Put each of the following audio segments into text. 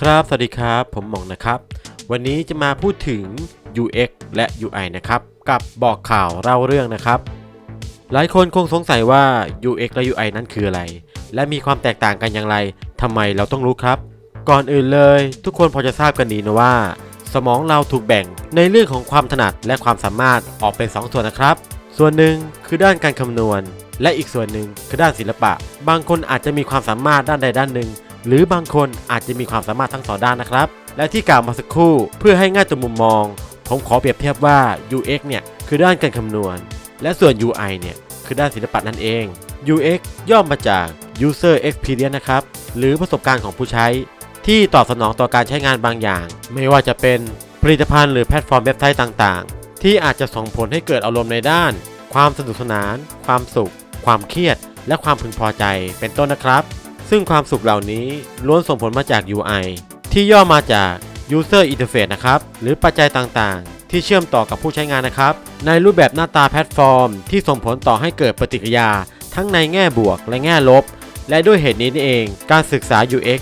ครับ สวัสดีครับ ผมหม่องนะครับ วันนี้จะมาพูดถึง UX และ UI นะครับ กับบอกข่าวเล่าเรื่องนะครับ หลายคนคงสงสัยว่า UX และ UI นั้นคืออะไร และมีความแตกต่างกันอย่างไรทำไมเราต้องรู้ครับ ก่อนอื่นเลย ทุกคนพอจะทราบกันดีนะว่า สมองเราถูกแบ่งในเรื่องของความถนัดและความสามารถออกเป็น 2 ส่วนนะครับ ส่วนหนึ่งคือด้านการคำนวณ และอีกส่วนหนึ่งคือด้านศิลปะ บางคนอาจจะมีความสามารถด้านใดด้านหนึ่ง หรือบางคนอาจจะมีความสามารถทั้งสองด้านนะครับ และที่กล่าวมาสักครู่เพื่อให้ง่ายต่อมุมมอง ผมขอเปรียบเทียบว่า UX เนี่ยคือด้านการคำนวณ และส่วน UI เนี่ยคือด้านศิลปะนั่นเอง UX ย่อมมาจาก User Experience นะครับ หรือประสบการณ์ของผู้ใช้ ที่ตอบสนองต่อการใช้งานบางอย่าง ไม่ว่าจะเป็นผลิตภัณฑ์หรือแพลตฟอร์มเว็บไซต์ต่างๆ ที่อาจจะส่งผลให้เกิดอารมณ์ในด้าน ความสนุกสนาน ความสุข ความเครียด และความพึงพอใจ เป็นต้นนะครับ ซึ่งความสุขเหล่านี้ล้วนส่งผลมาจาก UI ที่ย่อมาจาก User Interface นะครับ หรือปัจจัยต่างๆ ที่เชื่อมต่อกับผู้ใช้งานนะครับ ในรูปแบบหน้าตาแพลตฟอร์ม ที่ส่งผลต่อให้เกิดปฏิกิริยา ทั้งในแง่บวกและแง่ลบ และด้วยเหตุนี้นี่เอง การศึกษา UX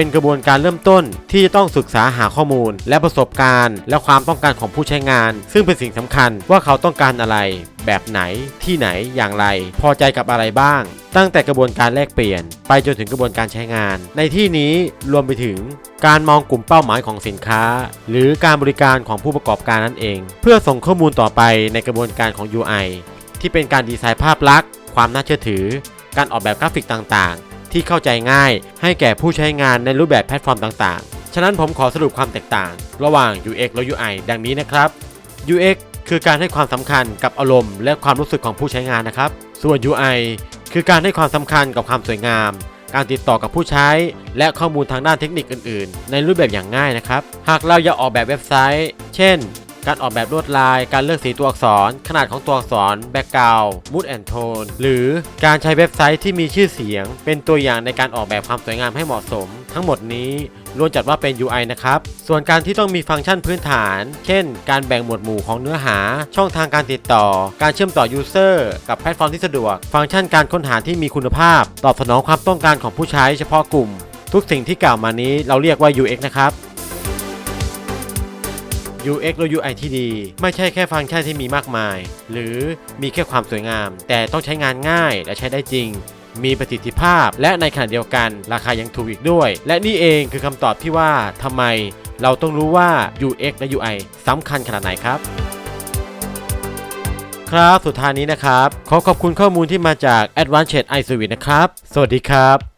เป็นกระบวนการเริ่มต้นที่จะต้องศึกษาหาข้อมูล และประสบการณ์ และความต้องการของผู้ใช้งาน ซึ่งเป็นสิ่งสำคัญว่าเขาต้องการอะไร แบบไหนที่ไหนอย่างไร พอใจกับอะไรบ้าง ตั้งแต่กระบวนการแลกเปลี่ยน ไปจนถึงกระบวนการใช้งาน ในที่นี้รวมไปถึงการมองกลุ่มเป้าหมายของสินค้า หรือการบริการของผู้ประกอบการนั่นเอง เพื่อส่งข้อมูลต่อไปในกระบวนการของ UI ที่เป็นการดีไซน์ภาพลักษณ์ ความน่าเชื่อถือ การออกแบบกราฟิกต่างๆ ที่เข้าใจง่าย ให้แก่ผู้ใช้งานในรูปแบบแพลตฟอร์มต่างๆ ฉะนั้นผมขอสรุปความแตกต่าง ระหว่าง UX และ UI ดังนี้นะครับ UX คือการให้ความสำคัญกับอารมณ์และความรู้สึกของผู้ใช้งานนะครับ ส่วน UI คือการให้ความสำคัญกับความสวยงาม การติดต่อกับผู้ใช้ และข้อมูลทางด้านเทคนิคอื่น ๆ ในรูปแบบอย่างง่ายนะครับ หากเราอยากออกแบบเว็บไซต์ เช่น การออกแบบลวดลาย การเลือกสีตัวอักษร ขนาดของตัวอักษร แบ็กกราวด์มูดแอนโทน หรือการใช้เว็บไซต์ที่มีชื่อเสียง เป็นตัวอย่างในการออกแบบความสวยงามให้เหมาะสม ทั้งหมดนี้ล้วนจัดว่าเป็น UI นะครับ ส่วนการที่ต้องมีฟังก์ชันพื้นฐาน เช่น การแบ่งหมวดหมู่ของเนื้อหา ช่องทางการติดต่อ การเชื่อมต่อ User กับแพลตฟอร์มที่สะดวก ฟังก์ชันการค้นหาที่มีคุณภาพ ตอบสนองความต้องการของผู้ใช้เฉพาะกลุ่ม ทุกสิ่งที่กล่าวมานี้เราเรียกว่า UX นะครับ UX และ UI ที่ดี ไม่ใช่แค่ฟังก์ชันที่มีมากมาย หรือมีแค่ความสวยงาม แต่ต้องใช้งานง่ายและใช้ได้จริง มีประสิทธิภาพ และในขณะเดียวกัน ราคายังถูกอีกด้วย และนี่เองคือคำตอบที่ว่าทำไม เราต้องรู้ว่า UX และ UI สำคัญขนาดไหนครับครับ สุดท้ายนี้นะครับ ขอขอบคุณข้อมูลที่มาจาก Advanced i Service นะครับ สวัสดีครับ